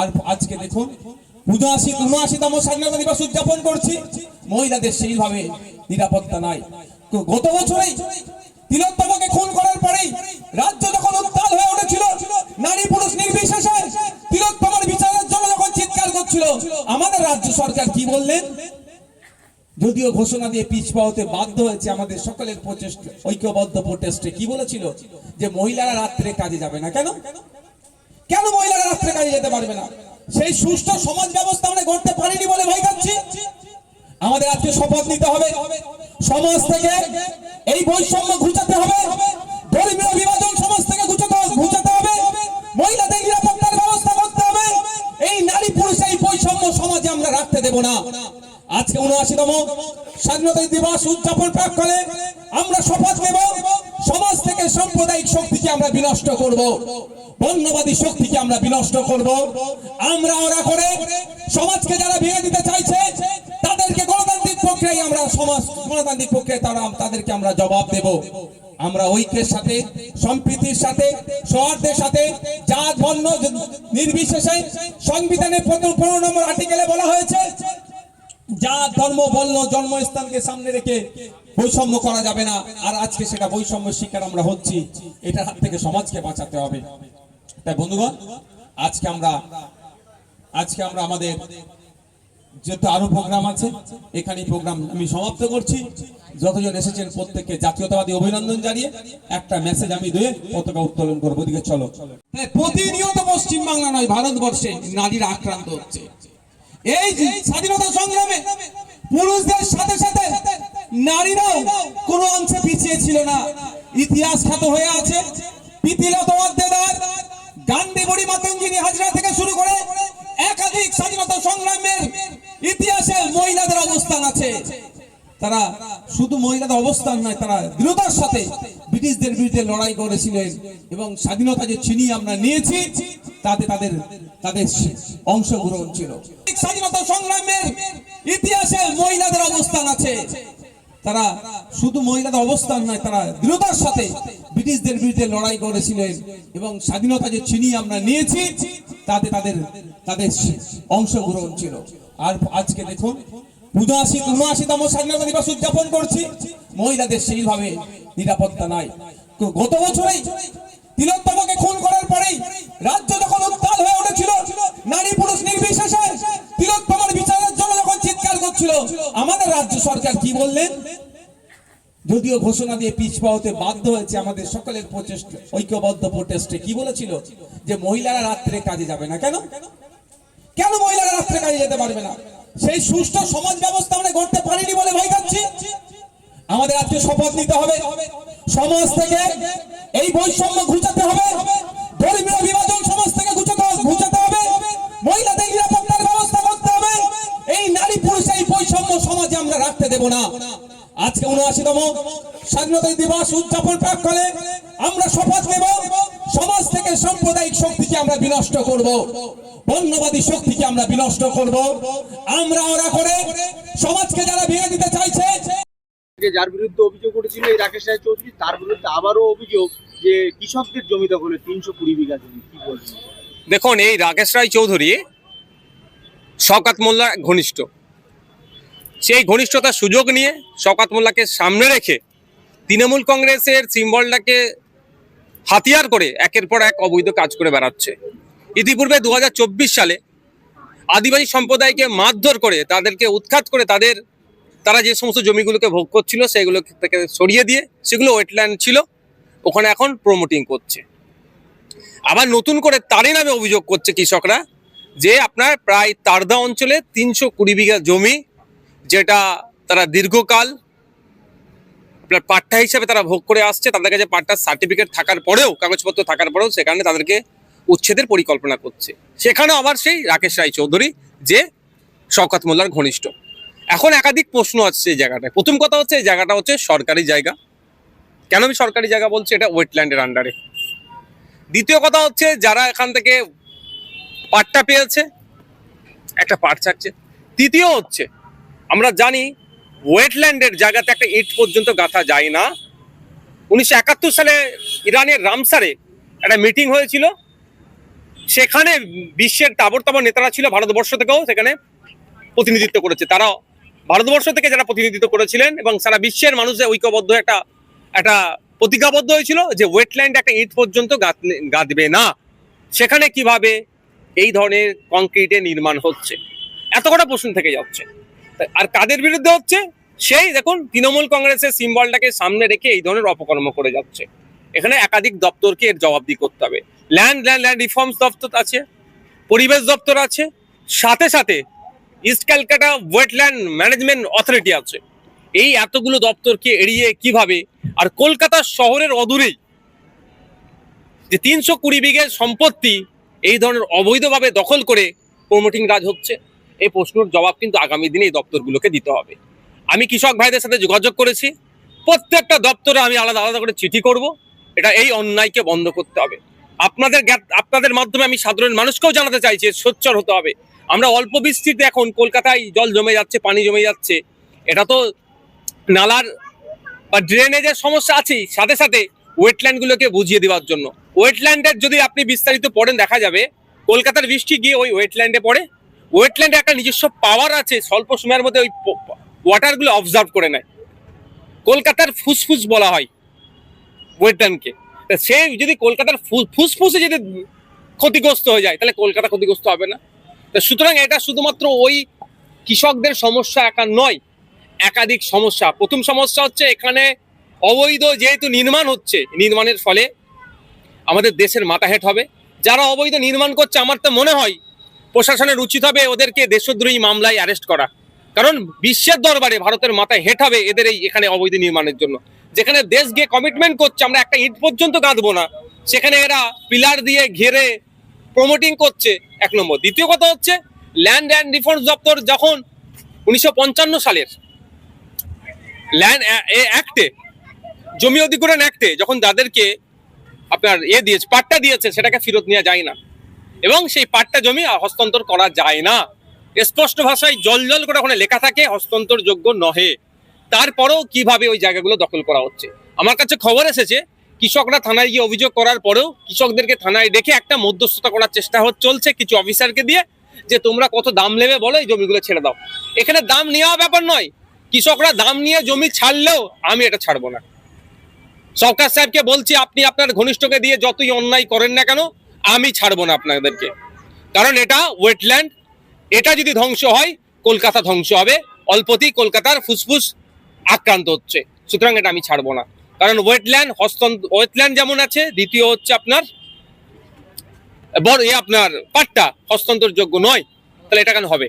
আর আজকে দেখুন উনআশি উনআশিতম স্বাধীনতা দিবস উদযাপন করছি। মহিলাদের সেইভাবে নিরাপত্তা নাই। তো গত বছরেই তিলোত্তমাকে খুন করার পরেই রাজ্য যখন উত্তাল হয়ে উঠেছিল, নারী পুরুষ নির্বিশেষে তিলোত্তমার বিচারের জন্য যখন চিৎকার করছিল, আমাদের রাজ্য সরকার কি বললেন? যদিও ঘোষণা দিয়ে পিছপা হতে বাধ্য হয়েছে আমাদের সকলের প্রচেষ্টা, ঐক্যবদ্ধ প্রোটেস্টে কি বলেছিল? যে মহিলারা রাত্রে কাজে যাবে না কেন? কেন মহিলারা রাত্রে কাজে যেতে পারবে না? সেই সুষ্ঠু সমাজ ব্যবস্থা আমরা গড়তে পারিনি বলে ভয় খাচ্ছি। আমাদের আজকে শপথ নিতে হবে। সমাজ থেকে এই বৈষম্য ঘুচাতে হবে। ধর্মীয় বিভাজন সমাজ থেকে ঘুচাতে ঘুচাতে হবে। মহিলাদের নিরাপত্তার ব্যবস্থা করতে হবে। এই নারী পুরুষ, এই বৈষম্য সমাজে আমরা রাখতে দেব না। আজকে উনআশিতম স্বাধীনতা দিবস উদযাপন প্রাক্কালে আমরা শপথ নেব। সমাজ থেকে সাম্প্রদায়িক শক্তিকে আমরা বিনষ্ট করব। বর্ণবাদী শক্তিকে আমরা বিনষ্ট করব। আমরা ওরা করে সমাজকে যারা ভেঙে দিতে চাইছে, তাদেরকে গণতান্ত্রিক প্রক্রিয়ায় আমরা সমাজ গণতান্ত্রিক প্রক্রিয়ায় তারা তাদেরকে আমরা জবাব দেব। আমরা ঐক্যের সাথে, সম্প্রীতির সাথে সৌহার্দের সাথে, জাত, বর্ণ, নির্বিশেষে সংবিধানের প্রথম পনেরো নম্বর আর্টিকেলে বলা হয়েছে, জাত, ধর্ম, বর্ণ, জন্মস্থানকে সামনে রেখে বৈষম্য করা যাবে না। আর আজকে সেটা বৈষম্য শিকার আমরা হচ্ছি। এটার হাত থেকে সমাজকে বাঁচাতে হবে। তাই বন্ধুগণ, আজকে আমরা আজকে আমরা আমাদের যেহেতু আরও প্রোগ্রাম আছে এখানে প্রোগ্রাম আমি সমাপ্ত করছি। যতজন এসেছেন প্রত্যেককে জাতীয়তাবাদী অভিনন্দন জানিয়ে একটা মেসেজ আমি দিয়ে পতাকা উত্তোলন করব। ওদিকে চলো। প্রতিনিয়ত পশ্চিম বাংলা নয়, ভারতবর্ষে নারীরা আক্রান্ত হচ্ছে। এই স্বাধীনতা সংগ্রামে পুরুষদের সাথে সাথে নারীরাও কোনো অংশে পিছিয়ে ছিল না। ইতিহাস খ্যাত হয়ে আছে অধ্যায় গান্ধী বুড়ি হাজরা থেকে শুরু করে একাধিক স্বাধীনতা সংগ্রামের ইতিহাসে মহিলাদের অবস্থান আছে। তারা শুধু মহিলাদের অবস্থান নয়, তারা দৃঢ়তার সাথে ব্রিটিশদের বিরুদ্ধে লড়াই করেছিলেন এবং স্বাধীনতা যে ছিনিয়ে আমরা নিয়েছি, তাতে তাদের তাদের অংশগ্রহণ ছিল। স্বাধীনতা সংগ্রামের ইতিহাসে মহিলাদের অবস্থান আছে। তারা শুধু মহিলাদের অবস্থান নয়, তারা দৃঢ়তার সাথে ব্রিটিশদের বিরুদ্ধে লড়াই করেছিলেন এবং স্বাধীনতা যে ছিনিয়ে আমরা নিয়েছি, তাতে তাদের তাদের অংশগ্রহণ ছিল। আর আজকে দেখুন, উনআশি, উনআশিতম স্বাধীনতা দিবস উদযাপন করছি। মহিলাদের সেইভাবে নিরাপত্তা নাই। গত বছরেই তিলোত্তমাকে খুন করার পরেই রাজ্য যখন উত্তাল হয়ে উঠেছিল, নারী পুরুষ নির্বিশেষে সরকার কি বললেন? যদিও ঘোষণা দিয়ে পিছপা হতে বাধ্য হয়েছে আমাদের সকলের প্রচেষ্টা, ঐক্যবদ্ধ প্রোটেস্টে কি বলেছিল? যে মহিলারা রাত্রে কাজে যাবে না কেন? কেন মহিলারা রাত্রে কাজে যেতে পারবে না? সেই সুষ্ঠু সমাজ ব্যবস্থা আমরা গড়তে পারিনি বলে ভয় খাচ্ছি। আমাদের আজকে শপথ নিতে হবে। সমাজ থেকে এই বৈষম্য ঘুচাতে হবে। আমরা রাখতে দেব না। আজকে উনআশিতম স্বাধীনতা দিবস উদযাপন প্রাক্কালে আমরা শপথ নেব সমাজ থেকে সাম্প্রদায়িক শক্তিকে আমরা বিনষ্ট করব বর্ণবাদী শক্তিকে আমরা বিনষ্ট করব। আমরা ওরা করে সমাজকে যারা ভেঙে দিতে চাইছে যার বিরুদ্ধে অভিযোগ উঠেছিল এই রাকেশ রায় চৌধুরী তার বিরুদ্ধে আবারও অভিযোগ যে কৃষকদের জমি দখলে তিনশো কুড়ি বিঘা জমি। কি বলবেন? দেখুন এই রাকেশ রায় চৌধুরী শওকাত মোল্লা ঘনিষ্ঠ। সেই ঘনিষ্ঠতার সুযোগ নিয়ে শওকাত মোল্লাকে সামনে রেখে তৃণমূল কংগ্রেসের সিম্বলটাকে হাতিয়ার করে একের পর এক অবৈধ কাজ করে বেড়াচ্ছে। ইতিপূর্বে দু হাজার চব্বিশ সালে আদিবাসী সম্প্রদায়কে মারধর করে তাদেরকে উৎখাত করে তাদের, তারা যে সমস্ত জমিগুলোকে ভোগ করছিল সেগুলো থেকে সরিয়ে দিয়ে সেগুলো ওয়েটল্যান্ড ছিল, ওখানে এখন প্রমোটিং করছে। আবার নতুন করে তারই নামে অভিযোগ করছে কৃষকরা যে আপনার প্রায় তারদা অঞ্চলে তিনশো কুড়ি বিঘা জমি যেটা তারা দীর্ঘকাল আপনার পাট্টা হিসাবে তারা ভোগ করে আসছে, তাদের কাছে পাট্টার সার্টিফিকেট থাকার পরেও, কাগজপত্র থাকার পরেও সেখানে তাদেরকে উচ্ছেদের পরিকল্পনা করছে। সেখানেও আবার সেই রাকেশ রায় চৌধুরী যে শওকাত মোল্লার ঘনিষ্ঠ। এখন একাধিক প্রশ্ন আছে এই জায়গাটায়। প্রথম কথা হচ্ছে, এই জায়গাটা হচ্ছে সরকারি জায়গা। কেন আমি সরকারি জায়গা বলছি? এটা ওয়েটল্যান্ডের আন্ডারে দ্বিতীয় কথা হচ্ছে, যারা এখান থেকে পাটটা পেয়েছে, একটা পাট ছাড়ছে। তৃতীয় হচ্ছে আমরা জানি ওয়েটল্যান্ডের জায়গাতে একটা ইট পর্যন্ত গাঁথা যায় না। উনিশশো একাত্তর সালে ইরানের রামসারে একটা মিটিং হয়েছিল। সেখানে বিশ্বের তাবর তাবর নেতারা ছিল ভারতবর্ষ থেকেও সেখানে প্রতিনিধিত্ব করেছে। তারা ভারতবর্ষ থেকে যারা প্রতিনিধিত্ব করেছিলেন এবং সারা বিশ্বের মানুষের ঐক্যবদ্ধ একটা একটা প্রতিজ্ঞাবদ্ধ হয়েছিল যে ওয়েটল্যান্ড একটা ইট পর্যন্ত গাঁথবে না। সেখানে কীভাবে এই ধরনের কংক্রিটে নির্মাণ হচ্ছে? এত কটা প্রশ্ন থেকে যাচ্ছে। আর কাদের বিরুদ্ধে হচ্ছে? সেই দেখুন, তৃণমূল কংগ্রেসের সিম্বলটাকে সামনে রেখে এই ধরনের অপকর্ম করে যাচ্ছে। এখানে একাধিক দপ্তরকে এর জবাবদি করতে হবে। ল্যান্ড ল্যান্ড ল্যান্ড রিফর্মস দপ্তর আছে, পরিবেশ দপ্তর আছে, সাথে সাথে east Calcutta wetland management authority আছে। এই এতগুলো দপ্তরকে এড়িয়ে কীভাবে আর কলকাতা শহরের অদূরেই যে তিনশো কুড়ি বিঘের সম্পত্তি এই ধরনের অবৈধভাবে দখল করে প্রমোটিং রাজ হচ্ছে এই প্রশ্নের জবাব কিন্তু আগামী দিনে এই দপ্তরগুলোকে দিতে হবে। আমি কৃষক ভাইদের সাথে যোগাযোগ করেছি। প্রত্যেকটা দপ্তরে আমি আলাদা আলাদা করে চিঠি করব। এটা এই অন্যায়কে বন্ধ করতে হবে। আপনাদের আপনাদের মাধ্যমে আমি সাধারণ মানুষকেও জানাতে চাইছি সোচ্চার হতে হবে। আমরা অল্প বৃষ্টিতে এখন, কলকাতায় জল জমে যাচ্ছে, পানি জমে যাচ্ছে। এটা তো নালার বা ড্রেনেজের সমস্যা আছেই। সাথে সাথে ওয়েটল্যান্ডগুলোকে বুঝিয়ে দেওয়ার জন্য। ওয়েটল্যান্ডের যদি আপনি বিস্তারিত পড়েন, দেখা যাবে, কলকাতার বৃষ্টি গিয়ে ওই ওয়েটল্যান্ডে পড়ে। ওয়েটল্যান্ডে একটা নিজস্ব পাওয়ার আছে, স্বল্প সময়ের মধ্যে ওই ওয়াটারগুলো অবজার্ভ করে নেয়। কলকাতার ফুসফুস বলা হয় ওয়েটল্যান্ডকে সে যদি কলকাতার ফুসফুসে যদি ক্ষতিগ্রস্ত হয়ে যায়, তাহলে কলকাতা ক্ষতিগ্রস্ত হবে না। সুতরাং এটা শুধুমাত্র ওই কৃষকদের সমস্যা একা নয়, একাধিক সমস্যা। প্রথম সমস্যা হচ্ছে এখানে অবৈধ যেহেতু নির্মাণ হচ্ছে, নির্মাণের ফলে আমাদের দেশের মাথা হেট হবে। যারা অবৈধ নির্মাণ করছে, আমার তো মনে হয় প্রশাসনের উচিত হবে ওদেরকে দেশদ্রোহী মামলায় অ্যারেস্ট করা। কারণ বিশ্বের দরবারে ভারতের মাথায় হেট হবে এদের এই এখানে অবৈধ নির্মাণের জন্য। যেখানে দেশ গিয়ে কমিটমেন্ট করছে, আমরা একটা ইট পর্যন্ত গাঁথবো না। সেখানে এরা পিলার দিয়ে ঘিরে প্রমোটিং করছে, এক নম্বর। দ্বিতীয় কথা হচ্ছে ল্যান্ড অ্যান্ড রিফর্মস দপ্তর যখন উনিশশো পঞ্চান্ন সালের ল্যান্ড অ্যাক্টে জমি অধিগ্রহণ অ্যাক্টে যখন যাদেরকে আপনার এ দিয়েছে, পাট্টা দিয়েছে, সেটাকে ফেরত নেওয়া যায় না। এবং সেই পাট্টা জমি হস্তান্তর করা যায় না। স্পষ্ট ভাষায় জল জল করে ওখানে লেখা থাকে হস্তান্তর যোগ্য নহে। তারপরেও কীভাবে ওই জায়গাগুলো দখল করা হচ্ছে? আমার কাছে খবর এসেছে, কৃষকরা থানায় গিয়ে অভিযোগ করার পরেও কৃষকদেরকে থানায় ডেকে একটা মধ্যস্থতা করার চেষ্টা চলছে কিছু অফিসারকে দিয়ে, যে তোমরা কত দাম নেবে বলো, এই জমিগুলো ছেড়ে দাও। এখানে দাম নেওয়া ব্যাপার নয়, কৃষকরা দাম নিয়ে জমি ছাড়লেও আমি এটা ছাড়বো না। সরকার সাহেবকে বলছি, আপনি আপনার ঘনিষ্ঠকে দিয়ে যতই অন্যায় করেন না কেন আমি ছাড়বো না আপনাদেরকে। কারণ এটা ওয়েটল্যান্ড এটা যদি ধ্বংস হয়, কলকাতা ধ্বংস হবে। অল্পতেই কলকাতার ফুসফুস আক্রান্ত হচ্ছে। সুতরাং এটা আমি ছাড়বো না। কারণ ওয়েটল্যান্ড হস্তান্তর ওয়েটল্যান্ড যেমন আছে, দ্বিতীয় হচ্ছে আপনার, বড় এ আপনার পাট্টা, হস্তান্তরযোগ্য নয়। তাহলে এটা কেন হবে?